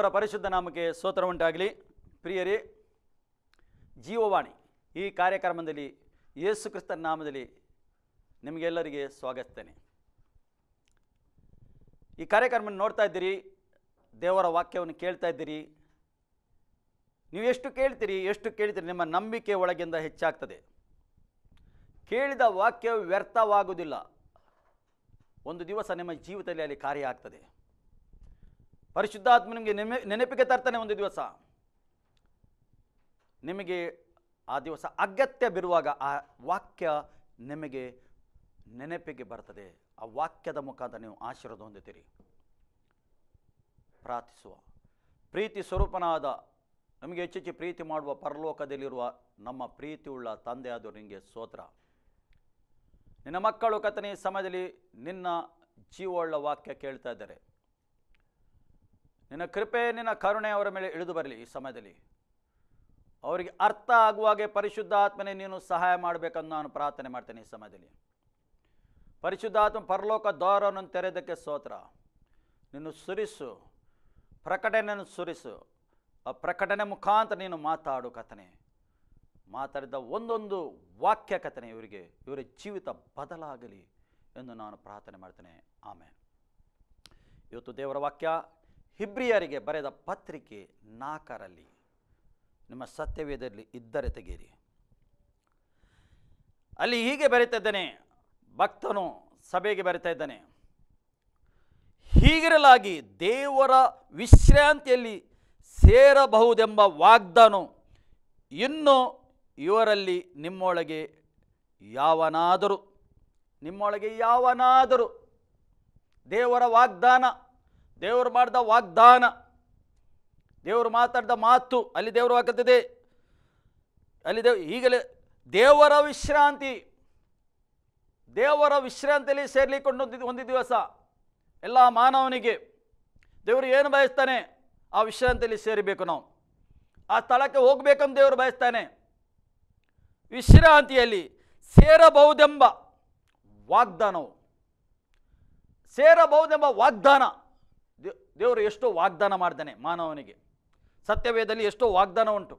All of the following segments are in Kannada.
ದೇವರ ಪರಿಶುದ್ಧ ನಾಮಕ್ಕೆ ಸ್ತೋತ್ರ ಉಂಟಾಗಲಿ. ಪ್ರಿಯರೇ ಜೀವವಾಣಿ ಈ ಕಾರ್ಯಕ್ರಮದಲ್ಲಿ, ಯೇಸು ಕ್ರಿಸ್ತನ ನಾಮದಲ್ಲಿ ನಿಮಗೆಲ್ಲರಿಗೆ ಸ್ವಾಗತಿಸ್ತೇನೆ. ಈ ಕಾರ್ಯಕ್ರಮ ನೋಡ್ತಾ ಇದ್ದೀರಿ, ದೇವರ ವಾಕ್ಯವನ್ನು ಕೇಳ್ತಾ ಇದ್ದೀರಿ. ನೀವು ಎಷ್ಟು ಕೇಳ್ತೀರಿ ಎಷ್ಟು ಕೇಳ್ತೀರಿ ನಿಮ್ಮ ನಂಬಿಕೆ ಒಳಗಿಂದ ಹೆಚ್ಚಾಗ್ತದೆ. ಕೇಳಿದ ವಾಕ್ಯವು ವ್ಯರ್ಥವಾಗುವುದಿಲ್ಲ. ಒಂದು ದಿವಸ ನಿಮ್ಮ ಜೀವಿತದಲ್ಲಿ ಅಲ್ಲಿ ಕಾರ್ಯ ಆಗ್ತದೆ. ಪರಿಶುದ್ಧಾತ್ಮ ನಿಮಗೆ ನೆನೆ ನೆನಪಿಗೆ ತರ್ತಾನೆ ಒಂದು ದಿವಸ. ನಿಮಗೆ ಆ ದಿವಸ ಅಗತ್ಯ ಬಿರುವಾಗ ಆ ವಾಕ್ಯ ನಿಮಗೆ ನೆನಪಿಗೆ ಬರ್ತದೆ. ಆ ವಾಕ್ಯದ ಮುಖಾಂತರ ನೀವು ಆಶೀರ್ವಾದ ಹೊಂದುತ್ತೀರಿ. ಪ್ರಾರ್ಥಿಸುವ. ಪ್ರೀತಿ ಸ್ವರೂಪನಾದ ನಮಗೆ ಹೆಚ್ಚೆಚ್ಚು ಪ್ರೀತಿ ಮಾಡುವ ಪರಲೋಕದಲ್ಲಿರುವ ನಮ್ಮ ಪ್ರೀತಿಯುಳ್ಳ ತಂದೆಯಾದವರು ನಿಮಗೆ ಸೋತ್ರ ನಿನ್ನ ಮಕ್ಕಳು ಕಥನೆ ಸಮಯದಲ್ಲಿ ನಿನ್ನ ಜೀವವುಳ್ಳ ವಾಕ್ಯ ಕೇಳ್ತಾ ಇದ್ದಾರೆ. ನಿನ್ನ ಕೃಪೆ, ನಿನ್ನ ಕರುಣೆ ಅವರ ಮೇಲೆ ಇಳಿದು ಬರಲಿ ಈ ಸಮಯದಲ್ಲಿ. ಅವರಿಗೆ ಅರ್ಥ ಆಗುವಾಗೆ ಪರಿಶುದ್ಧಾತ್ಮನೆ ನೀನು ಸಹಾಯ ಮಾಡಬೇಕಂದು ನಾನು ಪ್ರಾರ್ಥನೆ ಮಾಡ್ತೇನೆ ಈ ಸಮಯದಲ್ಲಿ. ಪರಿಶುದ್ಧಾತ್ಮ ಪರಲೋಕ ದ್ವಾರವನ್ನು ತೆರೆದಕ್ಕೆ ಸ್ತೋತ್ರ ನೀನು ಸುರಿಸು ಪ್ರಕಟಣೆಯನ್ನು ಸುರಿಸು. ಆ ಪ್ರಕಟಣೆ ಮುಖಾಂತರ ನೀನು ಮಾತಾಡು ಕಥನೆ ಮಾತಾಡಿದ ಒಂದೊಂದು ವಾಕ್ಯ ಕಥನೆ ಇವರಿಗೆ, ಇವರ ಜೀವಿತ ಬದಲಾಗಲಿ ಎಂದು ನಾನು ಪ್ರಾರ್ಥನೆ ಮಾಡ್ತೇನೆ. ಆಮೇಲೆ ಇವತ್ತು ದೇವರ ವಾಕ್ಯ ಹಿಬ್ರಿಯರಿಗೆ ಬರೆದ ಪತ್ರಿಕೆ ನಾಲ್ಕರಲ್ಲಿ ನಿಮ್ಮ ಸತ್ಯವೇದದಲ್ಲಿ ಇದ್ದರೆ ತೆಗೆಯಿರಿ. ಅಲ್ಲಿ ಹೀಗೆ ಬರೀತಾ ಇದ್ದಾನೆ, ಭಕ್ತನು ಸಭೆಗೆ ಬರಿತಾ ಇದ್ದಾನೆ. ಹೀಗಿರಲಾಗಿ ದೇವರ ವಿಶ್ರಾಂತಿಯಲ್ಲಿ ಸೇರಬಹುದೆಂಬ ವಾಗ್ದಾನ ಇನ್ನು ಇವರಲ್ಲಿ ನಿಮ್ಮೊಳಗೆ ಯಾವನಾದರೂ ನಿಮ್ಮೊಳಗೆ ಯಾವನಾದರೂ ದೇವರ ವಾಗ್ದಾನ ದೇವರು ಮಾಡಿದ ವಾಗ್ದಾನ, ದೇವರು ಮಾತಾಡಿದ ಮಾತು ಅಲ್ಲಿ ದೇವರು ಹಾಕುತ್ತದೆ. ಅಲ್ಲಿ ದೇವ್, ಈಗಲೇ ದೇವರ ವಿಶ್ರಾಂತಿ, ದೇವರ ವಿಶ್ರಾಂತಿಯಲ್ಲಿ ಸೇರ್ಲಿಕ್ಕೆ ಒಂದು ದಿವಸ ಎಲ್ಲ ಮಾನವನಿಗೆ ದೇವರು ಏನು ಬಯಸ್ತಾನೆ ಆ ವಿಶ್ರಾಂತಿಯಲ್ಲಿ ಸೇರಬೇಕು ನಾವು. ಆ ಸ್ಥಳಕ್ಕೆ ಹೋಗಬೇಕಂತ ದೇವರು ಬಯಸ್ತಾನೆ. ವಿಶ್ರಾಂತಿಯಲ್ಲಿ ಸೇರಬಹುದೆಂಬ ವಾಗ್ದಾನವು. ಸೇರಬಹುದೆಂಬ ವಾಗ್ದಾನ. ದೇವರು ಎಷ್ಟೋ ವಾಗ್ದಾನ ಮಾಡ್ತಾನೆ ಮಾನವನಿಗೆ. ಸತ್ಯವೇದಲ್ಲಿ ಎಷ್ಟೋ ವಾಗ್ದಾನ ಉಂಟು.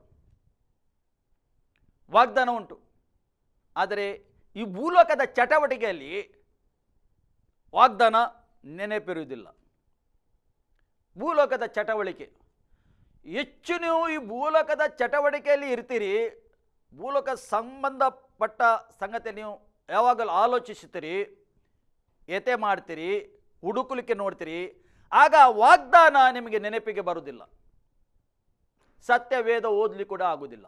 ವಾಗ್ದಾನ ಉಂಟು. ಆದರೆ ಈ ಭೂಲೋಕದ ಚಟವಟಿಕೆಯಲ್ಲಿ ವಾಗ್ದಾನ ನೆನಪಿರುವುದಿಲ್ಲ. ಭೂಲೋಕದ ಚಟವಳಿಕೆ ಹೆಚ್ಚು ನೀವು ಈ ಭೂಲೋಕದ ಚಟವಟಿಕೆಯಲ್ಲಿ ಇರ್ತೀರಿ, ಭೂಲೋಕ ಸಂಬಂಧಪಟ್ಟ ಸಂಗತಿ ನೀವು ಯಾವಾಗಲೂ ಆಲೋಚಿಸುತ್ತೀರಿ, ಎತೆ ಮಾಡ್ತೀರಿ, ಹುಡುಕಲಿಕ್ಕೆ ನೋಡ್ತೀರಿ ಆಗ ವಾಗ್ದಾನ ನಿಮಗೆ ನೆನಪಿಗೆ ಬರುವುದಿಲ್ಲ. ಸತ್ಯ, ವೇದ ಓದಲಿ ಕೂಡ ಆಗುವುದಿಲ್ಲ.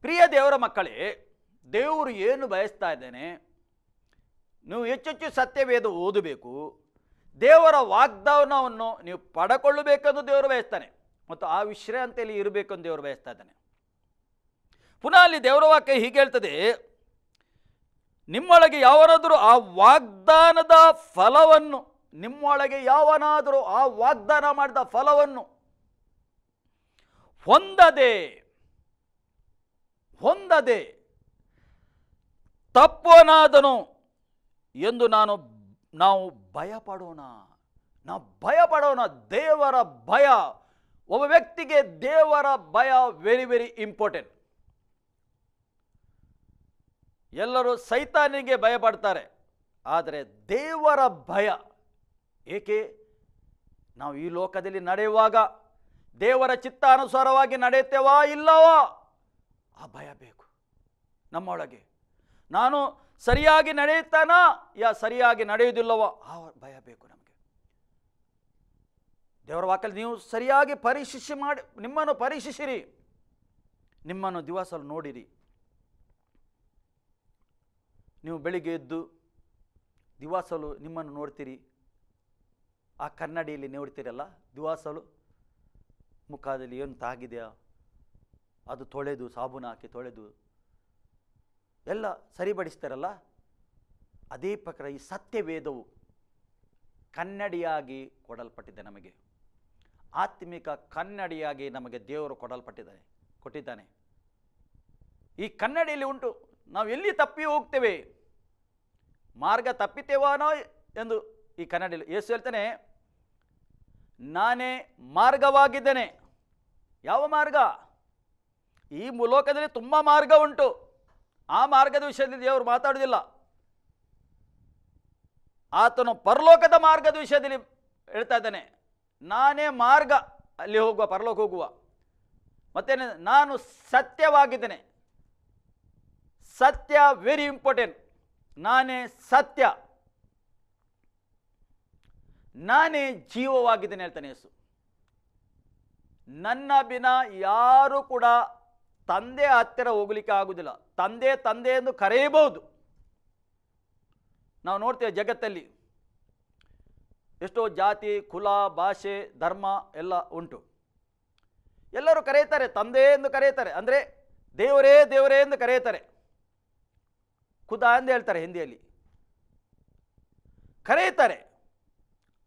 ಪ್ರಿಯ ದೇವರ ಮಕ್ಕಳೇ, ದೇವರು ಏನು ಬಯಸ್ತಾ ಇದ್ದೇನೆ, ನೀವು ಹೆಚ್ಚೆಚ್ಚು ಸತ್ಯವೇದ ಓದಬೇಕು. ದೇವರ ವಾಗ್ದಾನವನ್ನು ನೀವು ಪಡಕೊಳ್ಳಬೇಕೆಂದು ದೇವರು ಬಯಸ್ತಾನೆ. ಮತ್ತು ಆ ವಿಶ್ರಾಂತಿಯಲ್ಲಿ ಇರಬೇಕೆಂದು ದೇವರು ಬಯಸ್ತಾ ಇದ್ದಾನೆ. ಪುನಃ ಅಲ್ಲಿ ದೇವರ ವಾಕ್ಯ ಹೀಗೆ ಹೇಳ್ತದೆ ನಿಮ್ಮೊಳಗೆ ಯಾವನಾದರೂ ಆ ವಾಗ್ದಾನದ ಫಲವನ್ನು, ನಿಮ್ಮೊಳಗೆ ಯಾವನಾದರೂ ಆ ವಾಗ್ದಾನ ಮಾಡಿದ ಫಲವನ್ನು ಹೊಂದದೆ ಹೊಂದದೆ ತಪ್ಪನಾದನು ಎಂದು ನಾನು, ನಾವು ಭಯಪಡೋಣ. ನಾವು ಭಯಪಡೋಣ. ದೇವರ ಭಯ. ಒಬ್ಬ ವ್ಯಕ್ತಿಗೆ ದೇವರ ಭಯ ವೆರಿ ವೆರಿ ಇಂಪಾರ್ಟೆಂಟ್ ಎಲ್ಲರೂ ಸೈತಾನಿಗೆ ಭಯಪಡ್ತಾರೆ. ಆದರೆ ದೇವರ ಭಯ ಏಕೆ? ನಾವು ಈ ಲೋಕದಲ್ಲಿ ನಡೆಯುವಾಗ ದೇವರ ಚಿತ್ತಾನುಸಾರವಾಗಿ ನಡೆಯುತ್ತೇವಾ ಇಲ್ಲವಾ? ಆ ಭಯ ಬೇಕು. ನಮ್ಮೊಳಗೆ. ನಾನು ಸರಿಯಾಗಿ ನಡೆಯುತ್ತಾನಾ? ಯಾ ಸರಿಯಾಗಿ ನಡೆಯುವುದಿಲ್ಲವೋ? ಆ ಭಯ ಬೇಕು ನಮಗೆ. ದೇವರ ವಾಕಲ್ಲಿ ನೀವು ಸರಿಯಾಗಿ ಪರೀಕ್ಷಿಸಿ ಮಾಡಿ, ನಿಮ್ಮನ್ನು ಪರೀಕ್ಷಿಸಿರಿ ನಿಮ್ಮನ್ನು ದಿವಸಲು ನೋಡಿರಿ. ನೀವು ಬೆಳಿಗ್ಗೆ ಎದ್ದು ದಿವಾಸಲು ನಿಮ್ಮನ್ನು ನೋಡ್ತೀರಿ. ಆ ಕನ್ನಡಿಯಲ್ಲಿ ನೋಡ್ತೀರಲ್ಲ ದಿವಾಸಲು ಮುಖದಲ್ಲಿ ಏನು ತಾಗಿದೆಯಾ? ಅದು ತೊಳೆದು, ಸಾಬೂನು ಹಾಕಿ ತೊಳೆದು. ಎಲ್ಲ ಸರಿಪಡಿಸ್ತಾರಲ್ಲ? ಅದೇ ಪ್ರಕಾರ ಈ ಸತ್ಯವೇದವು ಕನ್ನಡಿಯಾಗಿ ಕೊಡಲ್ಪಟ್ಟಿದೆ ನಮಗೆ. ಆತ್ಮಿಕ ಕನ್ನಡಿಯಾಗಿ ನಮಗೆ ದೇವರು ಕೊಡಲ್ಪಟ್ಟಿದ್ದಾನೆ ಕೊಟ್ಟಿದ್ದಾನೆ. ಈ ಕನ್ನಡಿಯಲ್ಲಿ ಉಂಟು. ನಾವು ಎಲ್ಲಿ ತಪ್ಪಿ ಹೋಗ್ತೇವೆ? ಮಾರ್ಗ ತಪ್ಪಿತೇವಾನೋ ಎಂದು ಈ ಕನ್ನಡಿಯಲ್ಲಿ ಯೇಸು ಹೇಳ್ತಾನೆ, ನಾನೇ ಮಾರ್ಗವಾಗಿದ್ದೇನೆ. ಯಾವ ಮಾರ್ಗ? ಈ ಲೋಕದಲ್ಲಿ ತುಂಬ ಮಾರ್ಗ ಉಂಟು. ಆ ಮಾರ್ಗದ ವಿಷಯದಲ್ಲಿ ದೇವರು ಮಾತಾಡೋದಿಲ್ಲ ಆತನು ಪರಲೋಕದ ಮಾರ್ಗದ ವಿಷಯದಲ್ಲಿ ಹೇಳ್ತಾ ಇದ್ದಾನೆ, ನಾನೇ ಮಾರ್ಗ ಅಲ್ಲಿ ಹೋಗುವ, ಪರಲೋಕ ಹೋಗುವ. ಮತ್ತೇನು, ನಾನು ಸತ್ಯವಾಗಿದ್ದೇನೆ. ಸತ್ಯ ವೆರಿ ಇಂಪಾರ್ಟೆಂಟ್ ನಾನೇ ಸತ್ಯ. ನಾನೇ ಜೀವವಾಗಿದ್ದೇನೆ ಹೇಳ್ತಾನೆ ಯೇಸು. ನನ್ನ ಬಿನ ಯಾರು ಕೂಡ ತಂದೆ ಹತ್ತಿರ ಹೋಗ್ಲಿಕ್ಕೆ ಆಗುವುದಿಲ್ಲ ತಂದೆ ತಂದೆ ಎಂದು ಕರೆಯಬಹುದು. ನಾವು ನೋಡ್ತೇವೆ ಜಗತ್ತಲ್ಲಿ ಎಷ್ಟೋ ಜಾತಿ, ಕುಲ, ಭಾಷೆ, ಧರ್ಮ ಎಲ್ಲ ಉಂಟು. ಎಲ್ಲರೂ ಕರೆಯುತ್ತಾರೆ, ತಂದೆ ಎಂದು ಕರೆಯುತ್ತಾರೆ. ಅಂದರೆ ದೇವರೇ ದೇವರೇ ಎಂದು ಕರೆಯುತ್ತಾರೆ. ಖುದಾ ಎಂದು ಹೇಳ್ತಾರೆ ಹಿಂದಿಯಲ್ಲಿ. ಕರೆಯುತ್ತಾರೆ.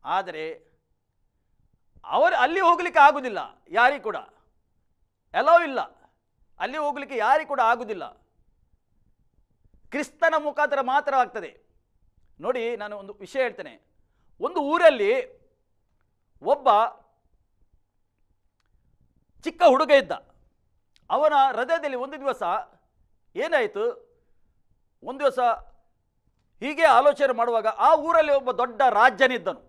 ಆದರೆ ಅವರು ಅಲ್ಲಿ ಹೋಗಲಿಕ್ಕೆ ಆಗುವುದಿಲ್ಲ ಯಾರಿಗೂ ಕೂಡ. ಎಲ್ಲೋ ಇಲ್ಲ. ಅಲ್ಲಿ ಹೋಗಲಿಕ್ಕೆ ಯಾರಿಗೂ ಕೂಡ ಆಗುವುದಿಲ್ಲ ಕ್ರಿಸ್ತನ ಮುಖಾಂತರ ಮಾತ್ರ ಆಗ್ತದೆ ನೋಡಿ, ನಾನು ಒಂದು ವಿಷಯ ಹೇಳ್ತೇನೆ. ಒಂದು ಊರಲ್ಲಿ ಒಬ್ಬ ಚಿಕ್ಕ ಹುಡುಗ ಇದ್ದ. ಅವನ ಹೃದಯದಲ್ಲಿ ಒಂದು ದಿವಸ ಏನಾಯಿತು? ಒಂದು ದಿವಸ ಹೀಗೆ ಆಲೋಚನೆ ಮಾಡುವಾಗ ಆ ಊರಲ್ಲಿ ಒಬ್ಬ ದೊಡ್ಡ ರಾಜ್ಯನಿದ್ದನು.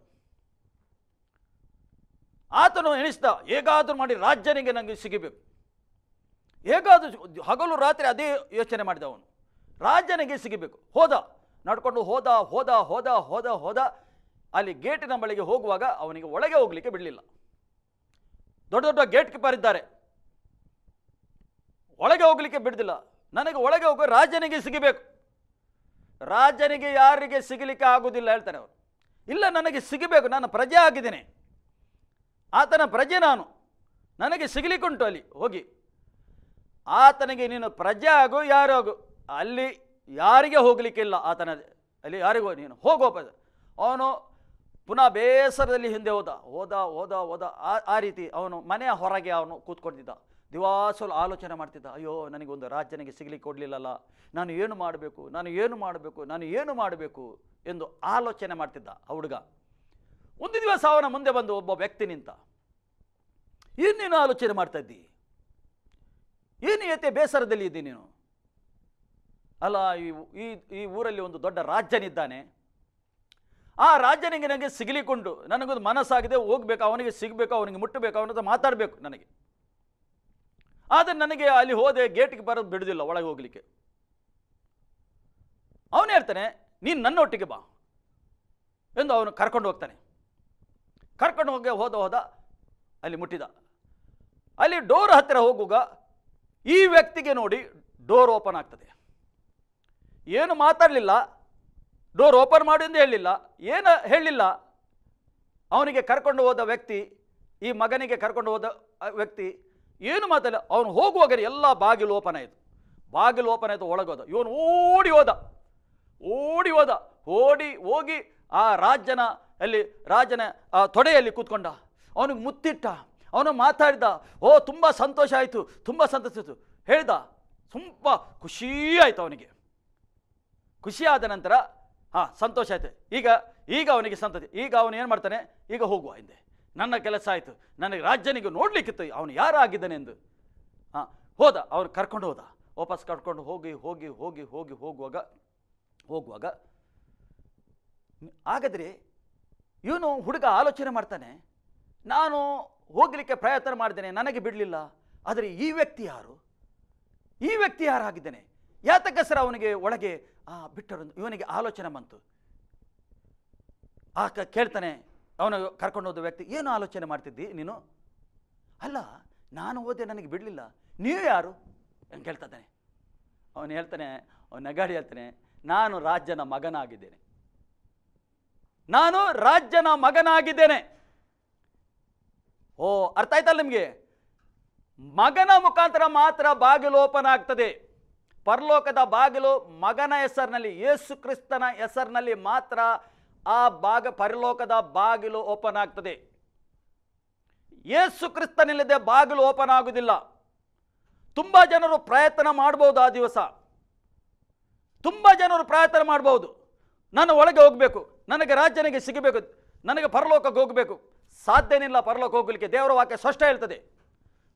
ಆತನು ಎಣಿಸ್ದ, ಹೇಗಾದರೂ ಮಾಡಿ ರಾಜ್ಯನಿಗೆ ನನಗೆ ಸಿಗಬೇಕು. ಹೇಗಾದರೂ ಹಗಲು ರಾತ್ರಿ ಅದೇ ಯೋಚನೆ ಮಾಡಿದ ಅವನು. ರಾಜ್ಯನಿಗೆ ಸಿಗಬೇಕು. ಹೋದ, ನಡ್ಕೊಂಡು ಹೋದ ಹೋದ ಹೋದ ಹೋದ ಹೋದ, ಅಲ್ಲಿ ಗೇಟಿನ ಬಳಿಗೆ ಹೋಗುವಾಗ ಅವನಿಗೆ ಒಳಗೆ ಹೋಗಲಿಕ್ಕೆ ಬಿಡಲಿಲ್ಲ. ದೊಡ್ಡ ದೊಡ್ಡ ಗೇಟ್ ಕೀಪರ್ ಇದ್ದಾರೆ. ಒಳಗೆ ಹೋಗಲಿಕ್ಕೆ ಬಿಡಲಿಲ್ಲ ನನಗೆ ಒಳಗೆ ಹೋಗೋ ರಾಜನಿಗೆ ಸಿಗಬೇಕು. ರಾಜನಿಗೆ ಯಾರಿಗೆ ಸಿಗಲಿಕ್ಕೆ ಆಗುವುದಿಲ್ಲ ಹೇಳ್ತಾರೆ ಅವರು ಇಲ್ಲ, ನನಗೆ ಸಿಗಬೇಕು, ನಾನು ಪ್ರಜೆ ಆಗಿದ್ದೇನೆ. ಆತನ ಪ್ರಜೆ ನಾನು. ನನಗೆ ಸಿಗಲಿಕ್ಕುಂಟು ಅಲ್ಲಿ, ಹೋಗಿ. ಆತನಿಗೆ ನೀನು ಪ್ರಜೆ ಆಗು, ಯಾರು ಆಗು? ಅಲ್ಲಿ ಯಾರಿಗೆ ಹೋಗಲಿಕ್ಕಿಲ್ಲ ಆತನ, ಅಲ್ಲಿ ಯಾರಿಗೋ ನೀನು ಹೋಗೋಪ ಅವನು ಪುನಃ ಬೇಸರದಲ್ಲಿ ಹಿಂದೆ ಹೋದ ಹೋದ ಹೋದ ಹೋದ. ಆ ಆ ರೀತಿ ಅವನು ಮನೆಯ ಹೊರಗೆ ಅವನು ಕೂತ್ಕೊಂಡಿದ್ದ. ದಿವಾಸಲು ಆಲೋಚನೆ ಮಾಡ್ತಿದ್ದ, ಅಯ್ಯೋ, ನನಗೊಂದು ರಾಜ್ಯನಿಗೆ ಸಿಗಲಿಕ್ಕೆ ಕೊಡಲಿಲ್ಲಲ್ಲ, ನಾನು ಏನು ಮಾಡಬೇಕು, ನಾನು ಏನು ಮಾಡಬೇಕು, ನಾನು ಏನು ಮಾಡಬೇಕು ಎಂದು ಆಲೋಚನೆ ಮಾಡ್ತಿದ್ದ ಆ ಹುಡುಗ. ಒಂದು ದಿವಸ ಅವನ ಮುಂದೆ ಬಂದು ಒಬ್ಬ ವ್ಯಕ್ತಿ ನಿಂತ, ಏನೇನು ನೀನು ಆಲೋಚನೆ ಮಾಡ್ತಾ ಇದ್ದಿ? ಏನು ಏತೆ ಬೇಸರದಲ್ಲಿ ಇದ್ದೀನಿ ನೀನು? ಅಲ್ಲ, ಈ ಈ ಊರಲ್ಲಿ ಒಂದು ದೊಡ್ಡ ರಾಜ್ಯನಿದ್ದಾನೆ. ಆ ರಾಜ್ಯನಿಗೆ ನನಗೆ ಸಿಗಲಿಕೊಂಡು ನನಗೊಂದು ಮನಸ್ಸಾಗಿದೆ, ಹೋಗ್ಬೇಕು, ಅವನಿಗೆ ಸಿಗಬೇಕು, ಅವನಿಗೆ ಮುಟ್ಟಬೇಕು ಅವನತ್ರ ಮಾತಾಡಬೇಕು ನನಗೆ. ಆದರೆ ನನಗೆ ಅಲ್ಲಿ ಹೋದೆ ಗೇಟ್ಗೆ ಬರೋದು ಬಿಡೋದಿಲ್ಲ, ಒಳಗೆ ಹೋಗಲಿಕ್ಕೆ. ಅವನು ಹೇಳ್ತಾನೆ, ನೀನು ನನ್ನೊಟ್ಟಿಗೆ ಬಾ ಎಂದು ಅವನು ಕರ್ಕೊಂಡು ಹೋಗ್ತಾನೆ. ಕರ್ಕೊಂಡು ಹೋಗಿ, ಹೋದ ಹೋದ ಅಲ್ಲಿ ಮುಟ್ಟಿದ. ಅಲ್ಲಿ ಡೋರ್ ಹತ್ತಿರ ಹೋಗುವಾಗ ಈ ವ್ಯಕ್ತಿಗೆ ನೋಡಿ ಡೋರ್ ಓಪನ್ ಆಗ್ತದೆ. ಏನು ಮಾತಾಡಲಿಲ್ಲ ಡೋರ್ ಓಪನ್ ಮಾಡಿ ಎಂದು ಹೇಳಲಿಲ್ಲ ಏನು ಹೇಳಲಿಲ್ಲ ಅವನಿಗೆ ಕರ್ಕೊಂಡು ಹೋದ ವ್ಯಕ್ತಿ, ಈ ಮಗನಿಗೆ ಕರ್ಕೊಂಡು ಹೋದ ವ್ಯಕ್ತಿ ಏನು ಮಾತಲ್ಲ ಅವನು ಹೋಗುವಾಗ ಎಲ್ಲ ಬಾಗಿಲು ಓಪನ್ ಆಯಿತು. ಬಾಗಿಲು ಓಪನ್ ಆಯಿತು ಒಳಗೋದ ಇವನು ಓಡಿ ಹೋದ. ಓಡಿ ಹೋದ. ಓಡಿ ಹೋಗಿ ಆ ರಾಜನ ಅಲ್ಲಿ, ರಾಜನ, ಆ ತೊಡೆಯಲ್ಲಿ ಕೂತ್ಕೊಂಡ. ಅವನಿಗೆ ಮುತ್ತಿಟ್ಟ. ಅವನು ಮಾತಾಡಿದ, ಓ, ತುಂಬ ಸಂತೋಷ ಆಯಿತು, ತುಂಬ ಸಂತೋಷ ಆಯಿತು. ಹೇಳ್ದ, ತುಂಬ ಖುಷಿ ಆಯಿತು ಅವನಿಗೆ. ಖುಷಿಯಾದ ನಂತರ, ಹಾಂ, ಸಂತೋಷ ಆಯಿತು. ಈಗ ಈಗ ಅವನಿಗೆ ಸಂತತಿ ಈಗ ಅವನು ಏನು ಮಾಡ್ತಾನೆ? ಈಗ ಹೋಗುವ ಹಿಂದೆ. ನನ್ನ ಕೆಲಸ ಆಯಿತು. ನನಗೆ ರಾಜ್ಯನಿಗೆ ನೋಡಲಿಕ್ಕಿತ್ತು. ಅವನು ಯಾರಾಗಿದ್ದಾನೆ ಎಂದು. ಹಾಂ ಹೋದ. ಅವನು ಕರ್ಕೊಂಡು ಹೋದ. ವಾಪಸ್ ಕರ್ಕೊಂಡು ಹೋಗಿ ಹೋಗಿ ಹೋಗಿ ಹೋಗಿ, ಹೋಗುವಾಗ ಹೋಗುವಾಗ, ಹಾಗಾದರೆ ಇವನು ಹುಡುಗ ಆಲೋಚನೆ ಮಾಡ್ತಾನೆ, ನಾನು ಹೋಗಲಿಕ್ಕೆ ಪ್ರಯತ್ನ ಮಾಡಿದ್ದೇನೆ, ನನಗೆ ಬಿಡಲಿಲ್ಲ. ಆದರೆ ಈ ವ್ಯಕ್ತಿ ಯಾರು? ಈ ವ್ಯಕ್ತಿ ಯಾರಾಗಿದ್ದಾನೆ? ಯಾತಕ್ಕಸರ ಅವನಿಗೆ ಒಳಗೆ ಬಿಟ್ಟರು? ಇವನಿಗೆ ಆಲೋಚನೆ ಬಂತು. ಆಕ ಕೇಳ್ತಾನೆ ಅವನು ಕರ್ಕೊಂಡು ಹೋದ ವ್ಯಕ್ತಿ, ಏನು ಆಲೋಚನೆ ಮಾಡ್ತಿದ್ದಿ ನೀನು? ಅಲ್ಲ, ನಾನು ಓದೆ ನನಗೆ ಬಿಡಲಿಲ್ಲ. ನೀವು ಯಾರು? ಅಂತ ಹೇಳ್ತಾನೆ ಅವನು ಹೇಳ್ತಾನೆ, ಅವನು ನಗಾಡಿ ಹೇಳ್ತಾನೆ, ನಾನು ರಾಜ್ಯನ ಮಗನಾಗಿದ್ದೇನೆ. ನಾನು ರಾಜ್ಯನ ಮಗನಾಗಿದ್ದೇನೆ. ಓ, ಅರ್ಥ ಆಯ್ತಲ್ಲ ನಿಮಗೆ? ಮಗನ ಮುಖಾಂತರ ಮಾತ್ರ ಬಾಗಿಲು ಓಪನ್ ಆಗ್ತದೆ. ಪರಲೋಕದ ಬಾಗಿಲು ಮಗನ ಹೆಸರಿನಲ್ಲಿ, ಯೇಸು ಕ್ರಿಸ್ತನ ಹೆಸರಿನಲ್ಲಿ ಮಾತ್ರ ಆ ಭಾಗ ಪರಿಲೋಕದ ಬಾಗಿಲು ಓಪನ್ ಆಗ್ತದೆ. ಏಸು ಕ್ರಿಸ್ತನಿಲ್ಲದೆ ಬಾಗಿಲು ಓಪನ್ ಆಗುವುದಿಲ್ಲ. ತುಂಬ ಜನರು ಪ್ರಯತ್ನ ಮಾಡ್ಬೋದು ಆ ದಿವಸ. ತುಂಬ ಜನರು ಪ್ರಯತ್ನ ಮಾಡ್ಬೋದು. ನನ್ನ ಒಳಗೆ ಹೋಗಬೇಕು, ನನಗೆ ರಾಜ್ಯನಿಗೆ ಸಿಗಬೇಕು, ನನಗೆ ಪರಲೋಕಕ್ಕೆ ಹೋಗಬೇಕು. ಸಾಧ್ಯನಿಲ್ಲ ಪರಲೋಕ ಹೋಗಲಿಕ್ಕೆ, ದೇವರ ವಾಕ್ಯ ಸ್ಪಷ್ಟ ಹೇಳ್ತದೆ.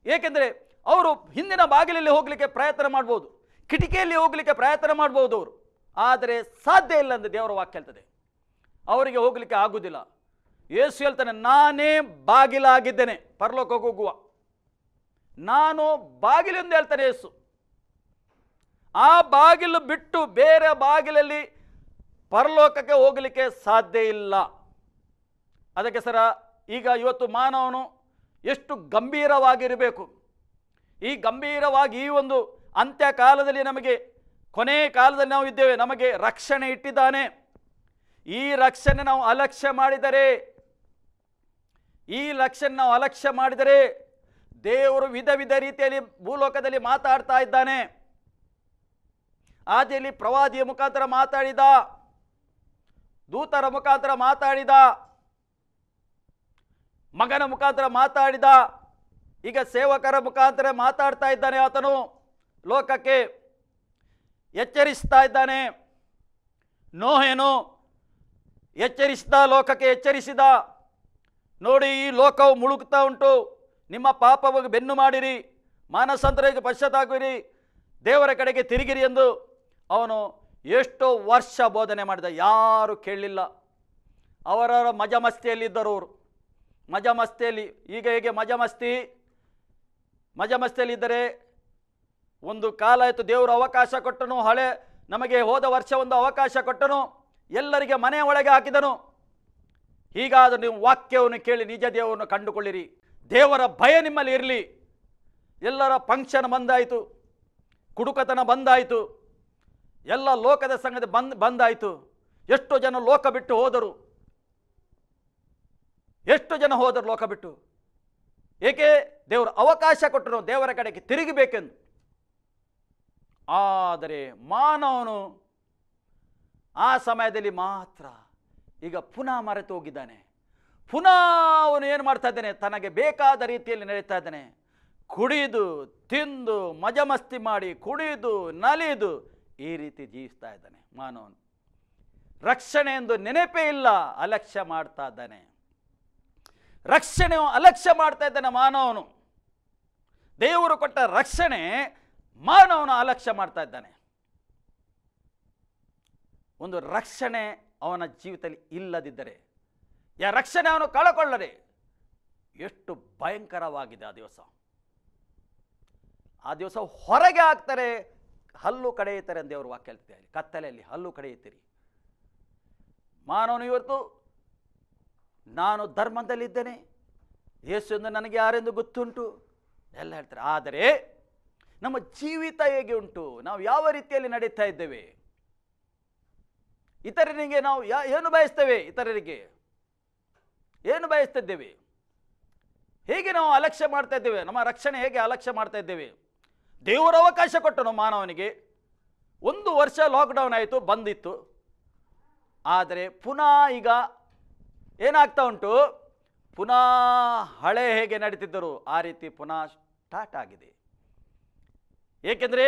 ಏಕೆಂದರೆ ಅವರು ಹಿಂದಿನ ಬಾಗಿಲಲ್ಲಿ ಹೋಗಲಿಕ್ಕೆ ಪ್ರಯತ್ನ ಮಾಡ್ಬೋದು, ಕಿಟಕಿಯಲ್ಲಿ ಹೋಗಲಿಕ್ಕೆ ಪ್ರಯತ್ನ ಮಾಡ್ಬೋದು ಅವರು. ಆದರೆ ಸಾಧ್ಯ ಇಲ್ಲ ಎಂದು ದೇವರ ವಾಕ್ಯ ಹೇಳ್ತದೆ. ಅವರಿಗೆ ಹೋಗಲಿಕ್ಕೆ ಆಗುವುದಿಲ್ಲ ಏಸು ಹೇಳ್ತಾನೆ, ನಾನೇ ಬಾಗಿಲಾಗಿದ್ದೇನೆ. ಪರಲೋಕಕ್ಕೆ ಹೋಗುವ. ನಾನು ಬಾಗಿಲೆಂದು ಹೇಳ್ತಾನೆ ಯೇಸು. ಆ ಬಾಗಿಲು ಬಿಟ್ಟು ಬೇರೆ ಬಾಗಿಲಲ್ಲಿ ಪರಲೋಕಕ್ಕೆ ಹೋಗಲಿಕ್ಕೆ ಸಾಧ್ಯ ಇಲ್ಲ. ಅದಕ್ಕೆ ಸರ, ಈಗ ಇವತ್ತು ಮಾನವನು ಎಷ್ಟು ಗಂಭೀರವಾಗಿರಬೇಕು. ಈ ಗಂಭೀರವಾಗಿ ಈ ಒಂದು ಅಂತ್ಯ ಕಾಲದಲ್ಲಿ ನಮಗೆ ಕೊನೆಯ ಕಾಲದಲ್ಲಿ ನಾವು ಇದ್ದೇವೆ, ನಮಗೆ ರಕ್ಷಣೆ ಇಟ್ಟಿದ್ದಾನೆ. ಈ ರಕ್ಷಣೆ ನಾವು ಅಲಕ್ಷ್ಯ ಮಾಡಿದರೆ, ಈ ಲಕ್ಷಣ ನಾವು ಅಲಕ್ಷ್ಯ ಮಾಡಿದರೆ ದೇವರು ವಿಧ ವಿಧ ರೀತಿಯಲ್ಲಿ ಭೂಲೋಕದಲ್ಲಿ ಮಾತಾಡ್ತಾ ಇದ್ದಾನೆ. ಆದಿಯಲ್ಲಿ ಪ್ರವಾದಿಯ ಮುಖಾಂತರ ಮಾತಾಡಿದ, ದೂತರ ಮುಖಾಂತರ ಮಾತಾಡಿದ, ಮಗನ ಮುಖಾಂತರ ಮಾತಾಡಿದ, ಈಗ ಸೇವಕರ ಮುಖಾಂತರ ಮಾತಾಡ್ತಾ ಇದ್ದಾನೆ ಆತನು. ಲೋಕಕ್ಕೆ ಎಚ್ಚರಿಸ್ತಾ ಇದ್ದಾನೆ. ನೋಹೇನು ಎಚ್ಚರಿಸಿದ, ಲೋಕಕ್ಕೆ ಎಚ್ಚರಿಸಿದ. ನೋಡಿ, ಈ ಲೋಕವು ಮುಳುಗ್ತಾ ಉಂಟು. ನಿಮ್ಮ ಪಾಪವಾಗಿ ಬೆನ್ನು ಮಾಡಿರಿ. ಮಾನಸಾಂತರಿಗೆ ಪಶ್ಚಾತ್ತಾಗಿರಿ ದೇವರ ಕಡೆಗೆ ತಿರುಗಿರಿ ಎಂದು ಅವನು ಎಷ್ಟೋ ವರ್ಷ ಬೋಧನೆ ಮಾಡಿದ. ಯಾರು ಕೇಳಲಿಲ್ಲ. ಅವರವರ ಮಜಮಸ್ತಿಯಲ್ಲಿದ್ದರು ಅವರು ಮಜಮಸ್ತಿಯಲ್ಲಿ, ಈಗ ಹೇಗೆ ಮಜಮಸ್ತಿ? ಮಜಮಸ್ತಿಯಲ್ಲಿದ್ದರೆ ಮಜಾ ಮಸ್ತಿಯಲ್ಲಿದ್ದರೆ ಒಂದು ಕಾಲ ಆಯಿತು ದೇವರು ಅವಕಾಶ ಕೊಟ್ಟನು, ಹಳೆ ನಮಗೆ ಹೋದ ವರ್ಷ ಒಂದು ಅವಕಾಶ ಕೊಟ್ಟನು. ಎಲ್ಲರಿಗೆ ಮನೆಯ ಒಳಗೆ ಹಾಕಿದನು. ಹೀಗಾದರೂ ನೀವು ವಾಕ್ಯವನ್ನು ಕೇಳಿ ನಿಜ ದೇವರನ್ನು ಕಂಡುಕೊಳ್ಳಿರಿ. ದೇವರ ಭಯ ನಿಮ್ಮಲ್ಲಿ ಇರಲಿ. ಎಲ್ಲರ ಫಂಕ್ಷನ್ ಬಂದಾಯಿತು. ಕುಡುಕತನ ಬಂದಾಯಿತು. ಎಲ್ಲ ಲೋಕದ ಸಂಗತಿ ಬಂದ್ ಬಂದಾಯಿತು. ಎಷ್ಟು ಜನ ಲೋಕ ಬಿಟ್ಟು ಹೋದರು. ಎಷ್ಟು ಜನ ಹೋದರು ಲೋಕ ಬಿಟ್ಟು. ಏಕೆ? ದೇವರು ಅವಕಾಶ ಕೊಟ್ಟರು ದೇವರ ಕಡೆಗೆ ತಿರುಗಿಬೇಕೆಂದು. ಆದರೆ ಮಾನವನು ಆ ಸಮಯದಲ್ಲಿ ಮಾತ್ರ ಈಗ ಪುನಃ ಮರೆತು ಹೋಗಿದ್ದಾನೆ ಪುನಃ ಅವನು ಏನು ಮಾಡ್ತಾ ಇದ್ದಾನೆ? ತನಗೆ ಬೇಕಾದ ರೀತಿಯಲ್ಲಿ ನಡೀತಾ ಇದ್ದಾನೆ. ಕುಡಿದು, ತಿಂದು, ಮಜಮಸ್ತಿ ಮಾಡಿ, ಕುಡಿದು, ನಲಿದು ಈ ರೀತಿ ಜೀವಿಸ್ತಾ ಇದ್ದಾನೆ ಮಾನವನು. ರಕ್ಷಣೆ ಎಂದು ನೆನಪೇ ಇಲ್ಲ, ಅಲಕ್ಷ್ಯ ಮಾಡ್ತಾ ಇದ್ದಾನೆ. ರಕ್ಷಣೆ ಅಲಕ್ಷ್ಯ ಮಾಡ್ತಾ ಇದ್ದಾನೆ ಮಾನವನು. ದೇವರು ಕೊಟ್ಟ ರಕ್ಷಣೆ ಮಾನವನು ಅಲಕ್ಷ್ಯ ಮಾಡ್ತಾ ಇದ್ದಾನೆ. ಒಂದು ರಕ್ಷಣೆ ಅವನ ಜೀವಿತದಲ್ಲಿ ಇಲ್ಲದಿದ್ದರೆ, ಯಾ ರಕ್ಷಣೆ ಅವನು ಕಳಕೊಳ್ಳದೆ, ಎಷ್ಟು ಭಯಂಕರವಾಗಿದೆ ಆ ದಿವಸ. ಆ ದಿವಸ ಹೊರಗೆ ಹಾಕ್ತಾರೆ, ಹಲ್ಲು ಕಡೆಯುತ್ತಾರೆ ಅಂತ ದೇವರು ವಾಕ್ಯ ಹೇಳ್ತಿದ್ದಾರೆ. ಕತ್ತಲೆಯಲ್ಲಿ ಹಲ್ಲು ಕಡೆಯುತ್ತೀರಿ. ಮಾನವನು ಇವತ್ತು, ನಾನು ಧರ್ಮದಲ್ಲಿದ್ದೇನೆ ಯೇಸು ಎಂದು ನನಗೆ ಯಾರೆಂದು ಗೊತ್ತುಂಟು? ಎಲ್ಲ ಹೇಳ್ತಾರೆ. ಆದರೆ, ನಮ್ಮ ಜೀವಿತ ಹೇಗೆ ಉಂಟು? ನಾವು ಯಾವ ರೀತಿಯಲ್ಲಿ ನಡೀತಾ ಇದ್ದೇವೆ? ಇತರರಿಗೆ ನಾವು ಯಾ, ಏನು ಬಯಸ್ತೇವೆ ಇತರರಿಗೆ? ಏನು ಬಯಸ್ತಿದ್ದೇವೆ? ಹೇಗೆ ನಾವು ಅಲಕ್ಷ್ಯ ಮಾಡ್ತಾ ಇದ್ದೇವೆ? ನಮ್ಮ ರಕ್ಷಣೆ ಹೇಗೆ ಅಲಕ್ಷ್ಯ ಮಾಡ್ತಾ ಇದ್ದೇವೆ? ದೇವರ ಅವಕಾಶ ಕೊಟ್ಟನು ಮಾನವನಿಗೆ. ಒಂದು ವರ್ಷ ಲಾಕ್ಡೌನ್ ಆಯಿತು, ಬಂದಿತ್ತು. ಆದರೆ ಪುನಃ ಈಗ ಏನಾಗ್ತಾ ಉಂಟು? ಪುನಃ ಹಳೆ ಹೇಗೆ ನಡೀತಿದ್ದರು ಆ ರೀತಿ ಪುನಃ ಸ್ಟಾರ್ಟ್ ಆಗಿದೆ. ಏಕೆಂದರೆ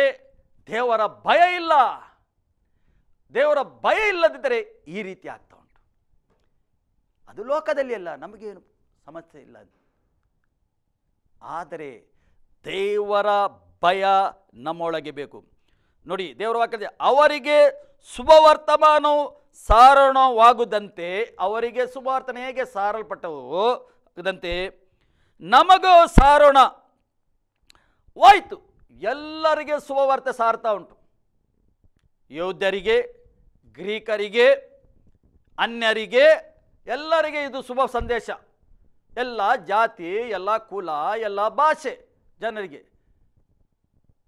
ದೇವರ ಭಯ ಇಲ್ಲ. ದೇವರ ಭಯ ಇಲ್ಲದಿದ್ದರೆ ಈ ರೀತಿ ಆಗ್ತಾ ಉಂಟು. ಅದು ಲೋಕದಲ್ಲಿ ಅಲ್ಲ ನಮಗೇನು ಸಮಸ್ಯೆ ಇಲ್ಲ ಆದರೆ ದೇವರ ಭಯ ನಮ್ಮೊಳಗೆ ಬೇಕು. ನೋಡಿ, ದೇವರ ವಾಕ್ಯದ ಅವರಿಗೆ ಶುಭವರ್ತಮಾನವು ಸಾರಣವಾಗುದಂತೆ, ಅವರಿಗೆ ಶುಭವರ್ತನೆ ಹೇಗೆ ಸಾರಲ್ಪಟ್ಟವು ದಂತೆ ನಮಗೂ ಸಾರೋಣ ಹೋಯ್ತು. ಎಲ್ಲರಿಗೆ ಶುಭವಾರ್ತೆ ಸಾರ್ತಾ ಉಂಟು. ಯೋಧರಿಗೆ ಗ್ರೀಕರಿಗೆ, ಅನ್ಯರಿಗೆ, ಎಲ್ಲರಿಗೆ ಇದು ಶುಭ ಸಂದೇಶ. ಎಲ್ಲ ಜಾತಿ, ಎಲ್ಲ ಕುಲ, ಎಲ್ಲ ಭಾಷೆ ಜನರಿಗೆ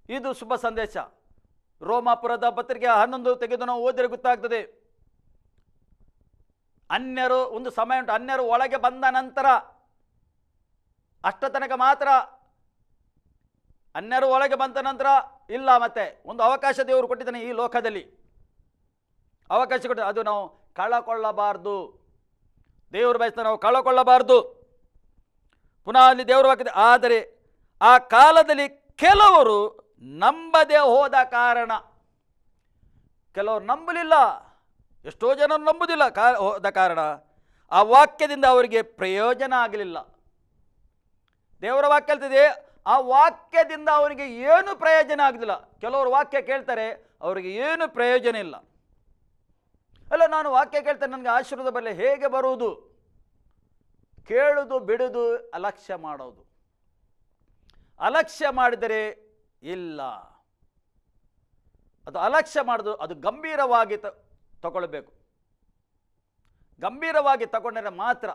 ಇದು ಶುಭ ಸಂದೇಶ. ರೋಮಾಪುರದ ಪತ್ರಿಕೆ ಹನ್ನೊಂದು ತೆಗೆದು ನಾವು ಓದಿದ್ರೆ ಗೊತ್ತಾಗ್ತದೆ. ಅನ್ಯರು, ಒಂದು ಸಮಯ ಉಂಟು, ಅನ್ಯರು ಒಳಗೆ ಬಂದ ನಂತರ ಅಷ್ಟ ತನಕ ಮಾತ್ರ ಅನ್ಯರು ಒಳಗೆ ಬಂದ ನಂತರ ಇಲ್ಲ ಮತ್ತೆ, ಒಂದು ಅವಕಾಶ ದೇವರು ಕೊಟ್ಟಿದ್ದಾನೆ ಈ ಲೋಕದಲ್ಲಿ. ಅವಕಾಶ ಕೊಟ್ಟ ಅದು ನಾವು ಕಳಕೊಳ್ಳಬಾರ್ದು ದೇವರು ಬಯಸ್ತಾ ನಾವು ಕಳಕೊಳ್ಳಬಾರ್ದು ಪುನಃ ಅಲ್ಲಿ ದೇವರು ಹಾಕಿದೆ ಆದರೆ ಆ ಕಾಲದಲ್ಲಿ ಕೆಲವರು ನಂಬದೆ ಹೋದ ಕಾರಣ. ಕೆಲವರು ನಂಬಲಿಲ್ಲ. ಎಷ್ಟೋ ಜನ ನಂಬುದಿಲ್ಲ ಕಾ ಹೋದ ಕಾರಣ. ಆ ವಾಕ್ಯದಿಂದ ಅವರಿಗೆ ಪ್ರಯೋಜನ ಆಗಲಿಲ್ಲ. ದೇವರ ವಾಕ್ಯ ಹೇಳ್ತಿದೆ, ಆ ವಾಕ್ಯದಿಂದ ಅವರಿಗೆ ಏನು ಪ್ರಯೋಜನ ಆಗಲಿಲ್ಲ. ಕೆಲವರು ವಾಕ್ಯ ಕೇಳ್ತಾರೆ, ಅವರಿಗೆ ಏನು ಪ್ರಯೋಜನ ಇಲ್ಲ. ಅಲ್ಲ, ನಾನು ವಾಕ್ಯ ಕೇಳ್ತೇನೆ, ನನಗೆ ಆಶೀರ್ವಾದ ಬರಲಿ. ಹೇಗೆ ಬರುವುದು? ಕೇಳುದು, ಬಿಡುದು, ಅಲಕ್ಷ್ಯ ಮಾಡೋದು. ಅಲಕ್ಷ್ಯ ಮಾಡಿದರೆ ಇಲ್ಲ. ಅದು ಅಲಕ್ಷ್ಯ ಮಾಡೋದು, ಅದು ಗಂಭೀರವಾಗಿ ತ, ತಗೊಳ್ಬೇಕು. ಗಂಭೀರವಾಗಿ ತಗೊಂಡರೆ ಮಾತ್ರ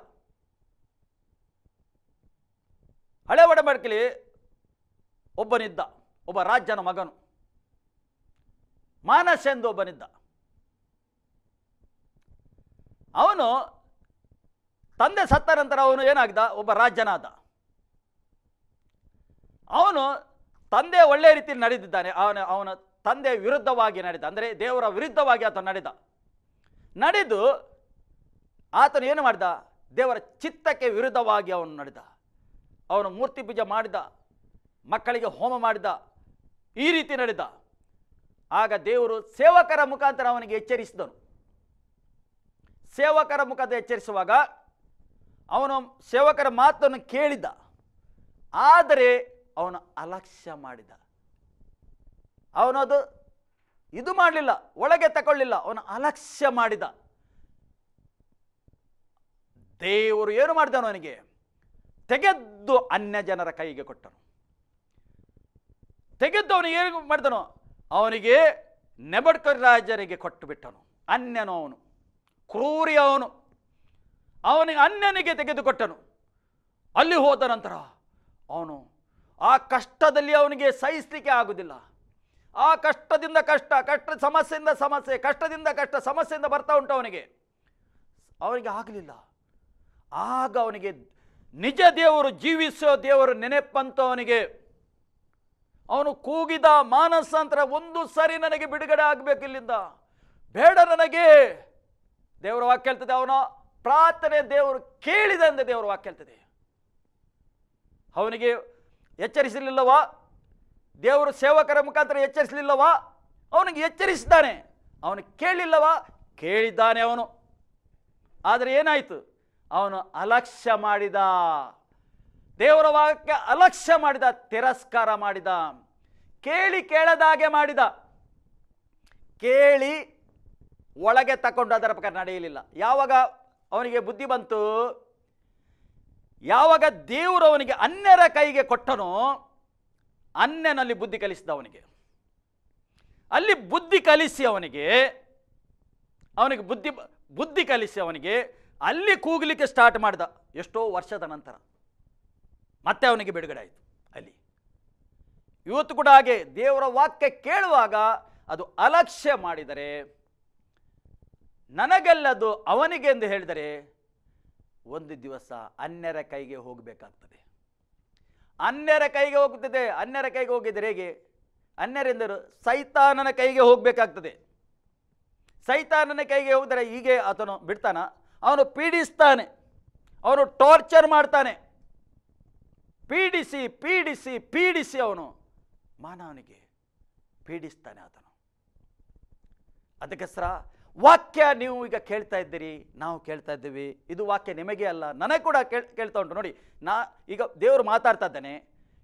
ಹಳೆ ಒಡಂಬಡಿಕೆಯಲ್ಲಿ ಒಬ್ಬನಿದ್ದ, ಒಬ್ಬ ರಾಜ್ಯನ ಮಗನು. ಮಾನಸ ಎಂದು ಒಬ್ಬನಿದ್ದ. ಅವನು ತಂದೆ ಸತ್ತ ನಂತರ ಅವನು ಏನಾಗ್ದ ಒಬ್ಬ ರಾಜ್ಯನಾದ. ಅವನು ತಂದೆ ಒಳ್ಳೆಯ ರೀತಿಯಲ್ಲಿ ನಡೆದಿದ್ದಾನೆ. ಅವನ ಅವನ ತಂದೆ ವಿರುದ್ಧವಾಗಿ ನಡೆದ. ಅಂದರೆ ದೇವರ ವಿರುದ್ಧವಾಗಿ ಆತ ನಡೆದ. ನಡೆದು ಆತನು ಏನು ಮಾಡಿದ? ದೇವರ ಚಿತ್ತಕ್ಕೆ ವಿರುದ್ಧವಾಗಿ ಅವನು ನಡೆದ. ಅವನು ಮೂರ್ತಿ ಪೂಜೆ ಮಾಡಿದ. ಮಕ್ಕಳಿಗೆ ಹೋಮ ಮಾಡಿದ. ಈ ರೀತಿ ನಡೆದ. ಆಗ ದೇವರು ಸೇವಕರ ಮುಖಾಂತರ ಅವನಿಗೆ ಎಚ್ಚರಿಸಿದನು. ಸೇವಕರ ಮುಖದ ಎಚ್ಚರಿಸುವಾಗ ಅವನು ಸೇವಕರ ಮಾತನ್ನು ಕೇಳಿದ. ಆದರೆ ಅವನು ಅಲಕ್ಷ್ಯ ಮಾಡಿದ. ಅವನದು ಇದು ಮಾಡಲಿಲ್ಲ, ಒಳಗೆ ತಗೊಳ್ಳಿಲ್ಲ ಅವನು ಅಲಕ್ಷ್ಯ ಮಾಡಿದ. ದೇವರು ಏನು ಮಾಡಿದನು ಅವನಿಗೆ? ತೆಗೆದ್ದು ಅನ್ಯ ಜನರ ಕೈಗೆ ಕೊಟ್ಟನು. ತೆಗೆದ್ದು ಅವನು ಏನು ಮಾಡಿದನು? ಅವನಿಗೆ ನೆಬಡ್ಕರ್ ರಾಜರಿಗೆ ಕೊಟ್ಟು ಬಿಟ್ಟನು. ಅನ್ಯನು ಅವನು. ಕ್ರೂರಿ ಅವನು. ಅವನಿಗೆ ಅನ್ಯನಿಗೆ ತೆಗೆದುಕೊಟ್ಟನು. ಅಲ್ಲಿ ಹೋದ ನಂತರ ಅವನು ಆ ಕಷ್ಟದಲ್ಲಿ ಅವನಿಗೆ ಸಹಿಸಲಿಕ್ಕೆ ಆಗುವುದಿಲ್ಲ ಆ ಕಷ್ಟದಿಂದ ಕಷ್ಟ ಕಷ್ಟ ಸಮಸ್ಯೆಯಿಂದ ಸಮಸ್ಯೆ, ಕಷ್ಟದಿಂದ ಕಷ್ಟ ಸಮಸ್ಯೆಯಿಂದ ಬರ್ತಾ ಉಂಟು ಅವನಿಗೆ. ಅವನಿಗೆ ಆಗಲಿಲ್ಲ. ಆಗ ಅವನಿಗೆ ನಿಜ ದೇವರು ಜೀವಿಸೋ ದೇವರು ನೆನೆಪಂತ ಅವನಿಗೆ. ಅವನು ಕೂಗಿದ ಮಾನಸಾಂತರ ಒಂದು ಸರಿ ನನಗೆ ಬಿಡುಗಡೆ ಆಗಬೇಕು ಇಲ್ಲಿಂದ. ಬೇಡ ನನಗೆ. ದೇವರ ವಾಕ್ಯ ಹೇಳ್ತದೆ, ಅವನು ಪ್ರಾರ್ಥನೆ ದೇವರು ಕೇಳಿದ ಅಂತ ದೇವರ ವಾಕ್ಯ ಹೇಳ್ತದೆ. ಅವನಿಗೆ ಎಚ್ಚರಿಸಲಿಲ್ಲವಾ? ದೇವರು ಸೇವಕರ ಮುಖಾಂತರ ಎಚ್ಚರಿಸಲಿಲ್ಲವಾ? ಅವನಿಗೆ ಎಚ್ಚರಿಸಿದ್ದಾನೆ. ಅವನು ಕೇಳಿಲ್ಲವ? ಕೇಳಿದ್ದಾನೆ ಅವನು. ಆದರೆ ಏನಾಯಿತು? ಅವನು ಅಲಕ್ಷ್ಯ ಮಾಡಿದ. ದೇವರ ವಾಕ್ಯ ಅಲಕ್ಷ್ಯ ಮಾಡಿದ, ತಿರಸ್ಕಾರ ಮಾಡಿದ. ಕೇಳಿ ಕೇಳದಾಗೆ ಮಾಡಿದ. ಕೇಳಿ ಒಳಗೆ ತಕೊಂಡು ಅದರ ಪ್ರಕಾರ ನಡೆಯಲಿಲ್ಲ. ಯಾವಾಗ ಅವನಿಗೆ ಬುದ್ಧಿ ಬಂತು? ಯಾವಾಗ ದೇವರು ಅವನಿಗೆ ಅನ್ಯರ ಕೈಗೆ ಕೊಟ್ಟನೋ, ಅನ್ಯನಲ್ಲಿ ಬುದ್ಧಿ ಕಲಿಸಿದ ಅವನಿಗೆ. ಅಲ್ಲಿ ಬುದ್ಧಿ ಕಲಿಸಿ ಅವನಿಗೆ ಅವನಿಗೆ ಬುದ್ಧಿ ಬುದ್ಧಿ ಕಲಿಸಿ ಅವನಿಗೆ, ಅಲ್ಲಿ ಕೂಗಲಿಕ್ಕೆ ಸ್ಟಾರ್ಟ್ ಮಾಡಿದ ಎಷ್ಟೋ ವರ್ಷದ ನಂತರ, ಮತ್ತೆ ಅವನಿಗೆ ಬಿಡುಗಡೆ ಆಯಿತು ಅಲ್ಲಿ. ಇವತ್ತು ಕೂಡ ಹಾಗೆ ದೇವರ ವಾಕ್ಯ ಕೇಳುವಾಗ ಅದು ಅಲಕ್ಷ್ಯ ಮಾಡಿದರೆ ನನಗೆಲ್ಲದು ಅವನಿಗೆ ಎಂದು ಹೇಳಿದರೆ ಒಂದು ದಿವಸ ಅನ್ಯರ ಕೈಗೆ ಹೋಗಬೇಕಾಗ್ತದೆ. ಅನ್ಯರ ಕೈಗೆ ಹೋಗುತ್ತದೆ ಅನ್ಯರ ಕೈಗೆ ಹೋಗಿದರೆ ಹೇಗೆ? ಅನ್ಯರೆಂದರು, ಸೈತಾನನ ಕೈಗೆ ಹೋಗಬೇಕಾಗ್ತದೆ. ಸೈತಾನನ ಕೈಗೆ ಹೋದರೆ ಹೀಗೆ ಆತನು ಬಿಡ್ತಾನ. ಅವನು ಪೀಡಿಸ್ತಾನೆ. ಅವನು ಟಾರ್ಚರ್ ಮಾಡ್ತಾನೆ. ಪೀಡಿಸಿ ಪೀಡಿಸಿ ಪೀಡಿಸಿ ಅವನು ಮಾನವನಿಗೆ ಪೀಡಿಸ್ತಾನೆ ಆತನು. ಅದಕ್ಕೋಸ್ಕರ ವಾಕ್ಯ ನೀವು ಈಗ ಕೇಳ್ತಾ ಇದ್ದೀರಿ, ನಾವು ಕೇಳ್ತಾ ಇದ್ದೀವಿ. ಇದು ವಾಕ್ಯ ನಿಮಗೆ ಅಲ್ಲ, ನನಗೆ ಕೂಡ ಕೇಳ್, ಕೇಳ್ತಾ ಉಂಟು. ನೋಡಿ, ನಾ ಈಗ ದೇವರು ಮಾತಾಡ್ತಾ ಇದ್ದಾನೆ,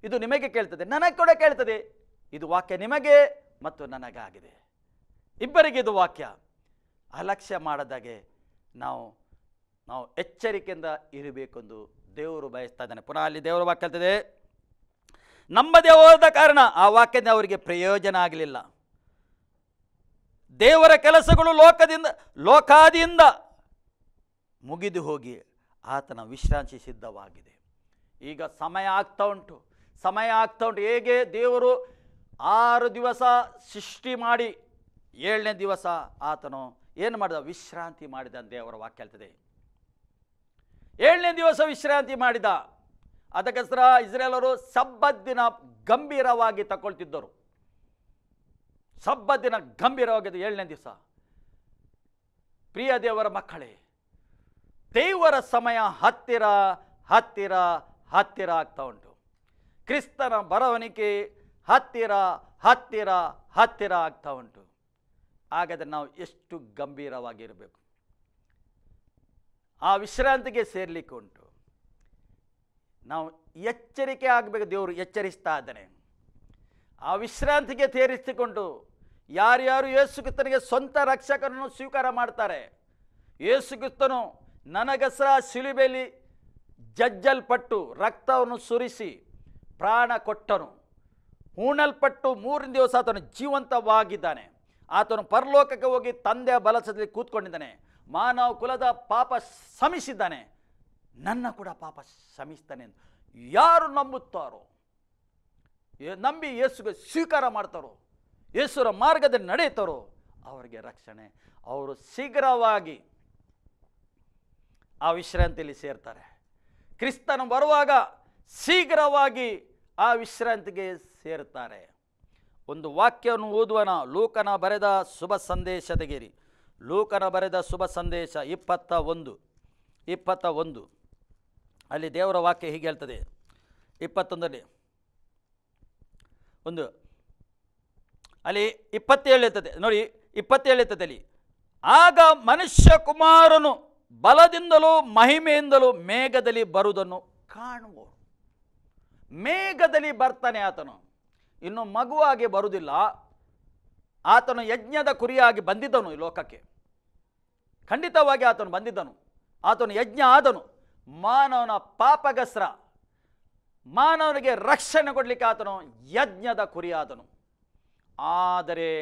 ಇದು ನಿಮಗೆ ಕೇಳ್ತದೆ, ನನಗೆ ಕೂಡ ಕೇಳ್ತದೆ. ಇದು ವಾಕ್ಯ ನಿಮಗೆ ಮತ್ತು ನನಗಾಗಿದೆ. ಇಬ್ಬರಿಗೆ ಇದು ವಾಕ್ಯ. ಅಲಕ್ಷ್ಯ ಮಾಡದಾಗೆ ನಾವು ನಾವು ಎಚ್ಚರಿಕೆಯಿಂದ ಇರಬೇಕೆಂದು ದೇವರು ಬಯಸ್ತಾ ಇದ್ದಾನೆ. ಪುನಃ ಅಲ್ಲಿ ದೇವರು ವಾಕ್ಯ ಹೇಳ್ತದೆ ನಂಬದೇ ಹೋದ ಕಾರಣ ಆ ವಾಕ್ಯದಿಂದ ಅವರಿಗೆ ಪ್ರಯೋಜನ ಆಗಲಿಲ್ಲ. ದೇವರ ಕೆಲಸಗಳು ಲೋಕದಿಂದ, ಲೋಕಾದಿಯಿಂದ ಮುಗಿದು ಹೋಗಿ ಆತನ ವಿಶ್ರಾಂತಿ ಸಿದ್ಧವಾಗಿದೆ. ಈಗ ಸಮಯ ಆಗ್ತಾ ಉಂಟು. ಸಮಯ ಆಗ್ತಾ ಉಂಟು. ಹೇಗೆ ದೇವರು ಆರು ದಿವಸ ಸೃಷ್ಟಿ ಮಾಡಿ ಏಳನೇ ದಿವಸ ಆತನು ಏನು ಮಾಡಿದ? ವಿಶ್ರಾಂತಿ ಮಾಡಿದ ದೇವರ ವಾಕ್ಯ ಹೇಳ್ತದೆ. ಏಳನೇ ದಿವಸ ವಿಶ್ರಾಂತಿ ಮಾಡಿದ. ಅದಕ್ಕೋಸ್ಕರ ಇಸ್ರೇಲರು ಸಬ್ಬದ್ದಿನ ಗಂಭೀರವಾಗಿ ತಗೊಳ್ತಿದ್ದರು. ಸಬ್ಬದ್ದಿನ ಗಂಭೀರವಾಗಿದೆ ಏಳನೇ ದಿವಸ. ಪ್ರಿಯ ದೇವರ ಮಕ್ಕಳೇ, ದೇವರ ಸಮಯ ಹತ್ತಿರ ಹತ್ತಿರ ಹತ್ತಿರ ಆಗ್ತಾ ಉಂಟು. ಕ್ರಿಸ್ತನ ಬರವಣಿಗೆ ಹತ್ತಿರ ಹತ್ತಿರ ಹತ್ತಿರ ಆಗ್ತಾ ಉಂಟು. ಹಾಗಾದರೆ ನಾವು ಎಷ್ಟು ಗಂಭೀರವಾಗಿರಬೇಕು. ಆ ವಿಶ್ರಾಂತಿಗೆ ಸೇರ್ಲಿಕ್ಕೆ ಉಂಟು. ನಾವು ಎಚ್ಚರಿಕೆ ಆಗಬೇಕು ದೇವರು ಎಚ್ಚರಿಸ್ತಾ ಇದ್ದಾನೆ. ಆ ವಿಶ್ರಾಂತಿಗೆ ತೀರಿಸಿಕೊಂಡು ಯಾರ್ಯಾರು ಯೇಸು ಕ್ರಿಸ್ತನಿಗೆ ಸ್ವಂತ ರಕ್ಷಕರನ್ನು ಸ್ವೀಕಾರ ಮಾಡ್ತಾರೆ? ಯೇಸು ಕ್ರಿಸ್ತನು ನನಗಸರ ಶಿಲುಬೆಲಿ ಜಜ್ಜಲ್ಪಟ್ಟು ರಕ್ತವನ್ನು ಸುರಿಸಿ ಪ್ರಾಣ ಕೊಟ್ಟನು. ಹೂಣಲ್ಪಟ್ಟು ಮೂರನೇ ದಿವಸ ಆತನು ಜೀವಂತವಾಗಿದ್ದಾನೆ. ಆತನು ಪರಲೋಕಕ್ಕೆ ಹೋಗಿ ತಂದೆಯ ಬಲಸದಲ್ಲಿ ಕೂತ್ಕೊಂಡಿದ್ದಾನೆ. ಮಾನವ ಕುಲದ ಪಾಪ ಶಮಿಸಿದ್ದಾನೆ. ನನ್ನ ಕೂಡ ಪಾಪ ಶಮಿಸ್ತಾನೆ ಯಾರು ನಂಬುತ್ತಾರೋ? ನಂಬಿ ಯೇಸುಗೆ ಸ್ವೀಕಾರ ಮಾಡ್ತಾರೋ? ಯೇಸುರ ಮಾರ್ಗದಲ್ಲಿ ನಡೆಯುತ್ತಾರೋ ಅವರಿಗೆ ರಕ್ಷಣೆ. ಅವರು ಶೀಘ್ರವಾಗಿ ಆ ವಿಶ್ರಾಂತಿಯಲ್ಲಿ ಸೇರ್ತಾರೆ. ಕ್ರಿಸ್ತನು ಬರುವಾಗ ಶೀಘ್ರವಾಗಿ ಆ ವಿಶ್ರಾಂತಿಗೆ ಸೇರುತ್ತಾರೆ. ಒಂದು ವಾಕ್ಯವನ್ನು ಓದುವನ ಲೋಕನ ಬರೆದ ಶುಭ ಸಂದೇಶ ತೆಗೆಯಿರಿ. ಲೋಕನ ಬರೆದ ಶುಭ ಸಂದೇಶ ಇಪ್ಪತ್ತ ಒಂದು. ಇಪ್ಪತ್ತ ಒಂದು. ಅಲ್ಲಿ ದೇವರ ವಾಕ್ಯ ಹೀಗೆ ಹೇಳ್ತದೆ. ಇಪ್ಪತ್ತೊಂದರಲ್ಲಿ. ಒಂದು ಅಲ್ಲಿ ಇಪ್ಪತ್ತೇಳು ಇರ್ತದೆ ನೋಡಿ ಇಪ್ಪತ್ತೇಳು ಇರ್ತದೆ ಅಲ್ಲಿ ಆಗ ಮನುಷ್ಯ ಕುಮಾರನು ಬಲದಿಂದಲೂ ಮಹಿಮೆಯಿಂದಲೂ ಮೇಘದಲ್ಲಿ ಬರುವುದನ್ನು ಕಾಣುವರು ಮೇಘದಲ್ಲಿ ಬರ್ತಾನೆ ಆತನು. ಇನ್ನು ಮಗುವಾಗಿ ಬರುವುದಿಲ್ಲ. ಆತನು ಯಜ್ಞದ ಕುರಿಯಾಗಿ ಬಂದಿದ್ದನು ಈ ಲೋಕಕ್ಕೆ. ಖಂಡಿತವಾಗಿ ಆತನು ಬಂದಿದ್ದನು. ಆತನು ಯಜ್ಞ ಆದನು. ಮಾನವನ ಪಾಪಗಸ್ರ ಮಾನವನಿಗೆ ರಕ್ಷಣೆ ಕೊಡಲಿಕ್ಕೆ ಆತನು ಯಜ್ಞದ ಕುರಿಯಾದನು. ಆದರೆ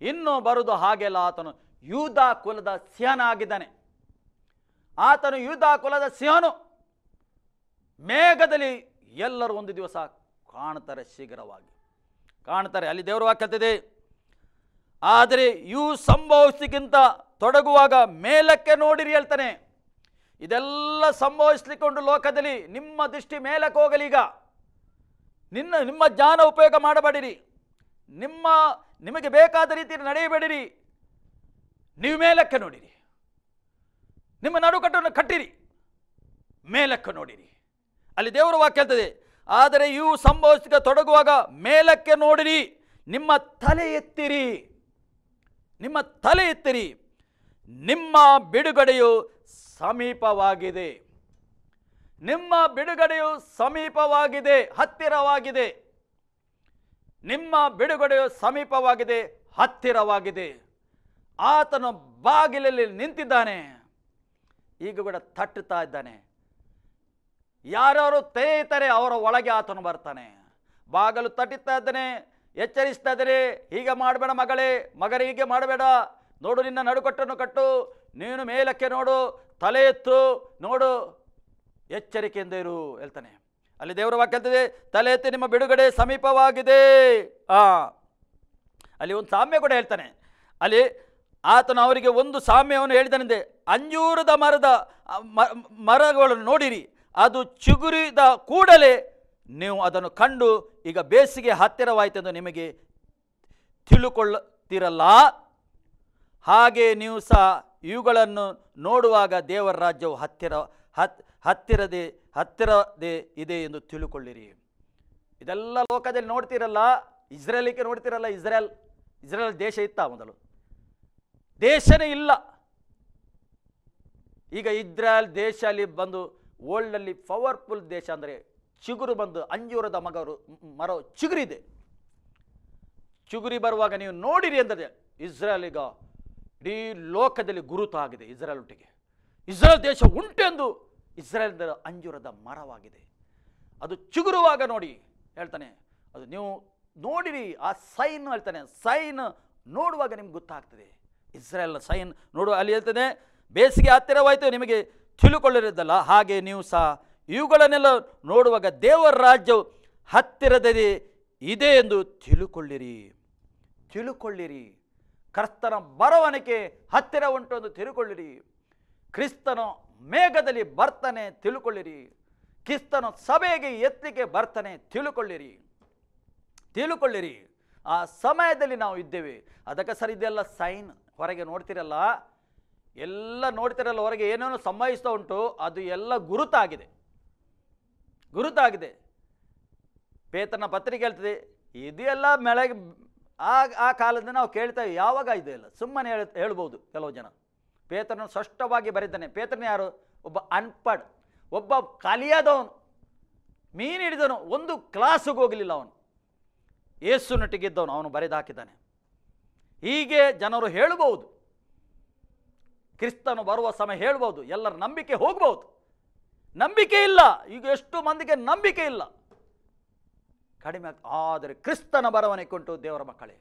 ಇನ್ನು ಬರುದು ಹಾಗೆಲ್ಲ ಆತನು ಯೂದ ಕುಲದ ಸಿಂಹನಾಗಿದ್ದಾನೆ. ಆತನು ಯೂದ ಕುಲದ ಸಿಂಹನು. ಮೇಘದಲ್ಲಿ ಎಲ್ಲರೂ ಒಂದು ದಿವಸ ಕಾಣ್ತಾರೆ ಶೀಘ್ರವಾಗಿ. ಕಾಣ್ತಾರೆ ಅಲ್ಲಿ ದೇವರು ಹಾಕತ್ತಿದೆ ಆದರೆ ಇವು ಸಂಭವಿಸಕ್ಕಿಂತ ತೊಡಗುವಾಗ ಮೇಲಕ್ಕೆ ನೋಡಿರಿ ಹೇಳ್ತಾನೆ. ಇದೆಲ್ಲ ಸಂಭವಿಸ್ಲಿಕ್ಕೊಂಡು ಲೋಕದಲ್ಲಿ ನಿಮ್ಮ ದೃಷ್ಟಿ ಮೇಲಕ್ಕೆ ಹೋಗಲಿ ಈಗ. ನಿನ್ನ, ನಿಮ್ಮ ಜ್ಞಾನ ಉಪಯೋಗ ಮಾಡಬೇಡಿರಿ. ನಿಮ್ಮ, ನಿಮಗೆ ಬೇಕಾದ ರೀತಿಯಲ್ಲಿ ನಡೆಯಬೇಡಿರಿ. ನೀವು ಮೇಲಕ್ಕೆ ನೋಡಿರಿ. ನಿಮ್ಮ ನಡುಕಟ್ಟನ್ನು ಕಟ್ಟಿರಿ. ಮೇಲಕ್ಕೆ ನೋಡಿರಿ. ಅಲ್ಲಿ ದೇವರ ವಾಕ್ಯ ಹೇಳ್ತದೆ, ಆದರೆ ಇವು ಸಂಭವಿಸಿದ ತೊಡಗುವಾಗ ಮೇಲಕ್ಕೆ ನೋಡಿರಿ. ನಿಮ್ಮ ತಲೆ ಎತ್ತಿರಿ. ನಿಮ್ಮ ತಲೆ ಎತ್ತಿರಿ. ನಿಮ್ಮ ಬಿಡುಗಡೆಯು ಸಮೀಪವಾಗಿದೆ. ನಿಮ್ಮ ಬಿಡುಗಡೆಯು ಸಮೀಪವಾಗಿದೆ, ಹತ್ತಿರವಾಗಿದೆ. ನಿಮ್ಮ ಬಿಡುಗಡೆಯು ಸಮೀಪವಾಗಿದೆ, ಹತ್ತಿರವಾಗಿದೆ. ಆತನು ಬಾಗಿಲಲ್ಲಿ ನಿಂತಿದ್ದಾನೆ. ಈಗ ಕೂಡ ತಟ್ಟುತ್ತಾ ಇದ್ದಾನೆ. ಯಾರ್ಯಾರು ತೆರೆಯುತ್ತಾರೆ ಅವರ ಒಳಗೆ ಆತನು ಬರ್ತಾನೆ. ಬಾಗಲು ತಟ್ಟುತ್ತಾ ಇದ್ದಾನೆ, ಎಚ್ಚರಿಸ್ತಾ ಇದ್ದರೆ ಹೀಗೆ ಮಾಡಬೇಡ ಮಗಳೇ ಮಗರೇ ಹೀಗೆ ಮಾಡಬೇಡ. ನೋಡು, ನಿನ್ನ ನಡುಕಟ್ಟನ್ನು ಕಟ್ಟು. ನೀನು ಮೇಲಕ್ಕೆ ನೋಡು, ತಲೆ ಎತ್ತು. ನೋಡು, ಎಚ್ಚರಿಕೆಯಿಂದ ಇರು, ಹೇಳ್ತಾನೆ. ಅಲ್ಲಿ ದೇವರ ವಾಕ್ಯ ಹೇಳ್ತದೆ ತಲೆ ಎತ್ತಿ ನಿಮ್ಮ ಬಿಡುಗಡೆ ಸಮೀಪವಾಗಿದೆ. ಆ, ಅಲ್ಲಿ ಒಂದು ಸಾಮ್ಯ ಕೂಡ ಹೇಳ್ತಾನೆ. ಅಲ್ಲಿ ಆತನು ಅವರಿಗೆ ಒಂದು ಸಾಮ್ಯವನ್ನು ಹೇಳಿದನೆಂದೆ, ಅಂಜೂರದ ಮರದ ಮರಗಳನ್ನು ನೋಡಿರಿ, ಅದು ಚಿಗುರಿದ ಕೂಡಲೇ ನೀವು ಅದನ್ನು ಕಂಡು ಈಗ ಬೇಸಿಗೆ ಹತ್ತಿರವಾಯಿತೆಂದು ನಿಮಗೆ ತಿಳುಕೊಳ್ಳುತ್ತಿರಲ್ಲ? ಹಾಗೆ ನೀವು ಸಹ ಇವುಗಳನ್ನು ನೋಡುವಾಗ ದೇವರ ರಾಜ್ಯವು ಹತ್ತಿರ, ಹತ್, ಹತ್ತಿರದೆ ಹತ್ತಿರದೇ ಇದೆ ಎಂದು ತಿಳ್ಕೊಳ್ಳಿರಿ. ಇದೆಲ್ಲ ಲೋಕದಲ್ಲಿ ನೋಡ್ತಿರಲ್ಲ, ಇಸ್ರೇಲಿಗೆ ನೋಡ್ತಿರಲ್ಲ, ಇಸ್ರೇಲ್ ಇಸ್ರೇಲ್ ದೇಶ ಇತ್ತ ಮೊದಲು? ದೇಶನೇ ಇಲ್ಲ. ಈಗ ಇಸ್ರೇಲ್ ದೇಶ ಅಲ್ಲಿ ಬಂದು ವರ್ಲ್ಡಲ್ಲಿ ಪವರ್ಫುಲ್ ದೇಶ ಅಂದರೆ ಚಿಗುರು ಬಂದು ಅಂಜೂರದ ಮಗರು, ಮರ ಚಿಗುರಿದೆ. ಚಿಗುರಿ ಬರುವಾಗ ನೀವು ನೋಡಿರಿ ಅಂದರೆ ಇಸ್ರೇಲ್ ಈಗ ಇಡೀ ಲೋಕದಲ್ಲಿ ಗುರುತಾಗಿದೆ ಇಸ್ರೇಲ್ ಒಟ್ಟಿಗೆ. ಇಸ್ರೇಲ್ ದೇಶ ಉಂಟೆಂದು ಇಸ್ರೇಲ್ ಅಂಜೂರದ ಮರವಾಗಿದೆ. ಅದು ಚಿಗುರುವಾಗ ನೋಡಿ ಹೇಳ್ತಾನೆ, ಅದು ನೀವು ನೋಡಿರಿ, ಆ ಸೈನ್ ಹೇಳ್ತಾನೆ, ಸೈನ್ ನೋಡುವಾಗ ನಿಮ್ಗೆ ಗೊತ್ತಾಗ್ತದೆ. ಇಸ್ರೇಲ್ ಸೈನ್ ನೋಡುವ ಅಲ್ಲಿ ಹೇಳ್ತದೆ, ಬೇಸಿಗೆ ಹತ್ತಿರವಾಯಿತು, ನಿಮಗೆ ತಿಳುಕೊಳ್ಳಿರೋದಲ್ಲ ಹಾಗೆ ನೀವು ಸಹ ಇವುಗಳನ್ನೆಲ್ಲ ನೋಡುವಾಗ ದೇವರ ರಾಜ್ಯವು ಹತ್ತಿರದಲ್ಲಿ ಇದೆ ಎಂದು ತಿಳುಕೊಳ್ಳಿರಿ ತಿಳುಕೊಳ್ಳಿರಿ ಕರ್ತನ ಬರವಣಿಗೆ ಹತ್ತಿರ ಉಂಟು ಎಂದು ತಿಳುಕೊಳ್ಳಿರಿ ಕ್ರಿಸ್ತನು ಮೇಘದಲ್ಲಿ ಬರ್ತಾನೆ ತಿಳ್ಕೊಳ್ಳಿರಿ. ಕಿಸ್ತನು ಸಭೆಗೆ ಎತ್ತಿಗೆ ಬರ್ತಾನೆ ತಿಳ್ಕೊಳ್ಳಿರಿ. ತಿಳ್ಕೊಳ್ಳಿರಿ. ಆ ಸಮಯದಲ್ಲಿ ನಾವು ಇದ್ದೇವೆ. ಅದಕ್ಕೆ ಸರ್ ಇದೆಲ್ಲ ಸೈನ್ ಹೊರಗೆ ನೋಡ್ತಿರಲ್ಲ? ಎಲ್ಲ ನೋಡ್ತಿರಲ್ಲ, ಹೊರಗೆ ಏನೇನೋ ಸಂಭವಿಸ್ತಾ ಉಂಟು, ಅದು ಎಲ್ಲ ಗುರುತಾಗಿದೆ. ಗುರುತಾಗಿದೆ. ಪೇತನ ಪತ್ರಿಕೆ ಹೇಳ್ತದೆ, ಇದೆಲ್ಲ ಮೆಳಗೆ, ಆ ಆ ಕಾಲದಿಂದ ನಾವು ಕೇಳ್ತೇವೆ ಯಾವಾಗ ಇದೆಯಲ್ಲ ಸುಮ್ಮನೆ ಹೇಳ, ಹೇಳ್ಬೋದು ಕೆಲವು ಜನ. ಪೇತ್ರನ ಸ್ಪಷ್ಟವಾಗಿ ಬರೆದಾನೆ ಪೇತ್ರನ ಯಾರು? ಒಬ್ಬ ಅನ್ಪಡ್, ಒಬ್ಬ ಖಾಲಿಯಾದವನು. ಮೀನು ಹಿಡಿದವನು, ಒಂದು ಕ್ಲಾಸಿಗೆ ಹೋಗಲಿಲ್ಲ ಅವನು. ಏಸು ನಟಿಗಿದ್ದವನು, ಅವನು ಬರೆದಾಕಿದ್ದಾನೆ ಹೀಗೆ ಜನರು ಹೇಳಬಹುದು. ಕ್ರಿಸ್ತನು ಬರುವ ಸಮಯ ಹೇಳ್ಬೋದು ಎಲ್ಲರ ನಂಬಿಕೆ ಹೋಗ್ಬೋದು ನಂಬಿಕೆ ಇಲ್ಲ. ಈಗ ಎಷ್ಟು ಮಂದಿಗೆ ನಂಬಿಕೆ ಇಲ್ಲ. ಕಡಿಮೆ ಆದರೆ ಕ್ರಿಸ್ತನ ಬರವನೆ ಕೊಟ್ಟು ದೇವರ ಮಕ್ಕಳೇ.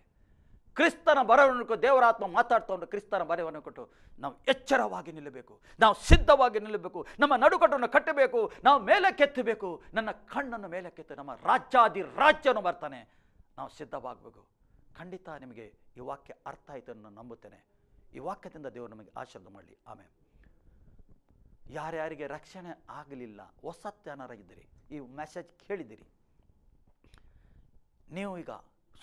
ಕ್ರಿಸ್ತನ ಬರವನ್ನು ಕೊಟ್ಟು ದೇವರ ಆತ್ಮ ಮಾತಾಡ್ತಾ ಉಂಟು ಕ್ರಿಸ್ತನ ಬರವನ್ನು ಕೊಟ್ಟು ನಾವು ಎಚ್ಚರವಾಗಿ ನಿಲ್ಲಬೇಕು. ನಾವು ಸಿದ್ಧವಾಗಿ ನಿಲ್ಲಬೇಕು. ನಮ್ಮ ನಡುಕಟ್ಟನ್ನು ಕಟ್ಟಬೇಕು. ನಾವು ಮೇಲೆ ಕೆತ್ತಬೇಕು ನನ್ನ ಕಣ್ಣನ್ನು ಮೇಲೆ ಕೆತ್ತು ನಮ್ಮ ರಾಜ್ಯಾದಿ ರಾಜ್ಯನು ಬರ್ತಾನೆ. ನಾವು ಸಿದ್ಧವಾಗಬೇಕು. ಖಂಡಿತ ನಿಮಗೆ ಈ ವಾಕ್ಯ ಅರ್ಥ ಆಯಿತು ನಾನು ನಂಬುತ್ತೇನೆ. ಈ ವಾಕ್ಯದಿಂದ ದೇವರು ನಮಗೆ ಆಶೀರ್ವಾದ ಮಾಡಲಿ. ಆಮೇಲೆ ಯಾರ್ಯಾರಿಗೆ ರಕ್ಷಣೆ ಆಗಲಿಲ್ಲ ಹೊಸ ಜನರಾಗಿದ್ದೀರಿ ಈ ಮೆಸೇಜ್ ಕೇಳಿದ್ದೀರಿ, ನೀವು ಈಗ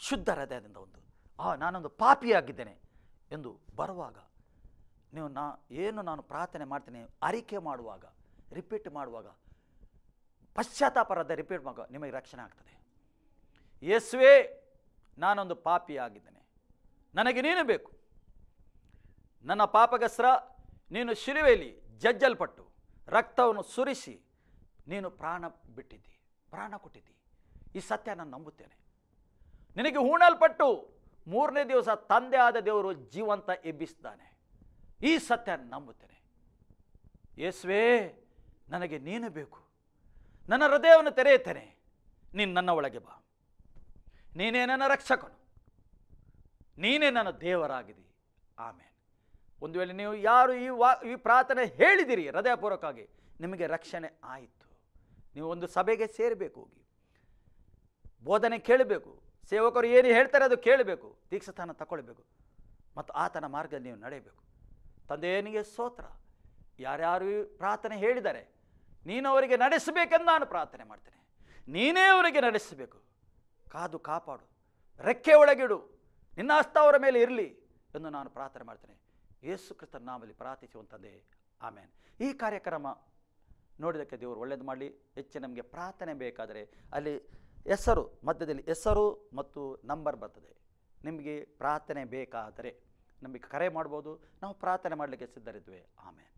ಶುದ್ಧ ಹೃದಯದಿಂದ ಒಂದು ಆ, ನಾನೊಂದು ಪಾಪಿಯಾಗಿದ್ದೇನೆ ಎಂದು ಬರುವಾಗ ನೀವು ನಾ, ಏನು ನಾನು ಪ್ರಾರ್ಥನೆ ಮಾಡ್ತೇನೆ, ಅರಿಕೆ ಮಾಡುವಾಗ ರಿಪೀಟ್ ಮಾಡುವಾಗ ಪಶ್ಚಾತ್ತಾಪರದ ರಿಪೀಟ್ ಮಾಡುವಾಗ ನಿಮಗೆ ರಕ್ಷಣೆ ಆಗ್ತದೆ. ಯೇಸುವೆ, ನಾನೊಂದು ಪಾಪಿಯಾಗಿದ್ದೇನೆ. ನನಗೆ ನೀನು ಬೇಕು. ನನ್ನ ಪಾಪಗಸ್ರ ನೀನು ಶಿರುವೆಯಲ್ಲಿ ಜಜ್ಜಲ್ಪಟ್ಟು, ರಕ್ತವನ್ನು ಸುರಿಸಿ, ನೀನು ಪ್ರಾಣ ಬಿಟ್ಟಿದ್ದಿ, ಪ್ರಾಣ ಕೊಟ್ಟಿದ್ದಿ. ಈ ಸತ್ಯ ನಾನು ನಂಬುತ್ತೇನೆ. ನಿನಗೆ ಹೂಣಲ್ಪಟ್ಟು ಮೂರನೇ ದಿವಸ ತಂದೆ ಆದ ದೇವರು ಜೀವಂತ ಎಬ್ಬಿಸ್ತಾನೆ. ಈ ಸತ್ಯ ನಂಬುತ್ತೇನೆ. ಯೇಸುವೇ, ನನಗೆ ನೀನು ಬೇಕು. ನನ್ನ ಹೃದಯವನ್ನು ತೆರೆಯುತ್ತೇನೆ. ನೀನು ನನ್ನ ಒಳಗೆ ಬಾ. ನೀನೇ ನನ್ನ ರಕ್ಷಕನು. ನೀನೇ ನನ್ನ ದೇವರಾಗಿದಿ. ಆಮೇಲೆ ಒಂದು ವೇಳೆ ನೀವು ಯಾರು ಈ ವಾ, ಈ ಪ್ರಾರ್ಥನೆ ಹೇಳಿದಿರಿ ಹೃದಯಪೂರ್ವಕವಾಗಿ, ನಿಮಗೆ ರಕ್ಷಣೆ ಆಯಿತು. ನೀವು ಒಂದು ಸಭೆಗೆ ಸೇರಬೇಕು ಹೋಗಿ. ಬೋಧನೆ ಕೇಳಬೇಕು. ಸೇವಕರು ಏನು ಹೇಳ್ತಾರೆ ಅದು ಕೇಳಬೇಕು ದೀಕ್ಷಸ್ಥಾನ ತಗೊಳ್ಬೇಕು ಮತ್ತು ಆತನ ಮಾರ್ಗ ನೀವು ನಡೆಯಬೇಕು. ತಂದೆಯನಿಗೆ ಸ್ತೋತ್ರ. ಯಾರ್ಯಾರು ಪ್ರಾರ್ಥನೆ ಹೇಳಿದ್ದಾರೆ ನೀನು ಅವರಿಗೆ ನಡೆಸಬೇಕೆಂದು ನಾನು ಪ್ರಾರ್ಥನೆ ಮಾಡ್ತೇನೆ. ನೀನೇ ಅವರಿಗೆ ನಡೆಸಬೇಕು. ಕಾದು ಕಾಪಾಡು. ರೆಕ್ಕೆ ಒಳಗಿಡು. ನಿನ್ನ ಹಸ್ತ ಅವರ ಮೇಲೆ ಇರಲಿ ಎಂದು ನಾನು ಪ್ರಾರ್ಥನೆ ಮಾಡ್ತೇನೆ. ಯೇಸು ಕ್ರಿಸ್ತನ ನಾಮಲ್ಲಿ ಪ್ರಾರ್ಥಿಸುವಂಥದ್ದೇ ಆಮೇಲೆ ಈ ಕಾರ್ಯಕ್ರಮ ನೋಡಿದಕ್ಕೆ ದೇವರು ಒಳ್ಳೇದು ಮಾಡಲಿ. ಹೆಚ್ಚು ನಮಗೆ ಪ್ರಾರ್ಥನೆ ಬೇಕಾದರೆ ಅಲ್ಲಿ ಹೆಸರು, ಮಧ್ಯದಲ್ಲಿ ಹೆಸರು ಮತ್ತು ನಂಬರ್ ಬರ್ತದೆ. ನಿಮಗೆ ಪ್ರಾರ್ಥನೆ ಬೇಕಾದರೆ ನಮಗೆ ಕರೆ ಮಾಡ್ಬೋದು. ನಾವು ಪ್ರಾರ್ಥನೆ ಮಾಡಲಿಕ್ಕೆ ಸಿದ್ಧರಿದ್ವಿ. ಆಮೇಲೆ